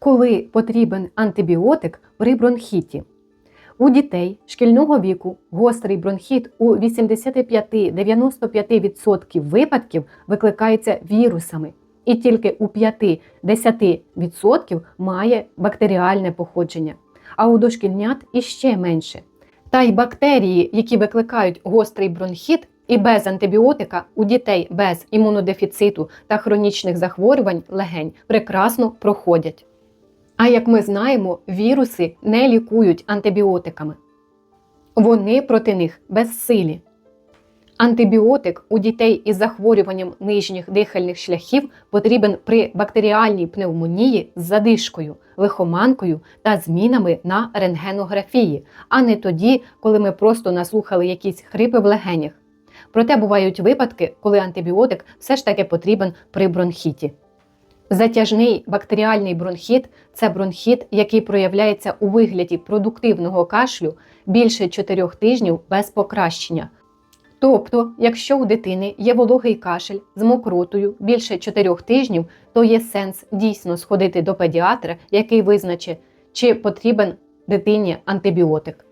Коли потрібен антибіотик при бронхіті? У дітей шкільного віку гострий бронхіт у 85-95% випадків викликається вірусами, і тільки у 5-10% має бактеріальне походження, а у дошкільнят іще менше. Та й бактерії, які викликають гострий бронхіт, і без антибіотика у дітей без імунодефіциту та хронічних захворювань легень прекрасно проходять. А як ми знаємо, віруси не лікують антибіотиками. Вони проти них безсилі. Антибіотик у дітей із захворюванням нижніх дихальних шляхів потрібен при бактеріальній пневмонії з задишкою, лихоманкою та змінами на рентгенографії, а не тоді, коли ми просто наслухали якісь хрипи в легенях. Проте бувають випадки, коли антибіотик все ж таки потрібен при бронхіті. Затяжний бактеріальний бронхіт це бронхіт, який проявляється у вигляді продуктивного кашлю більше 4 тижнів без покращення. Тобто, якщо у дитини є вологий кашель з мокротою більше 4 тижнів, то є сенс дійсно сходити до педіатра, який визначить, чи потрібен дитині антибіотик.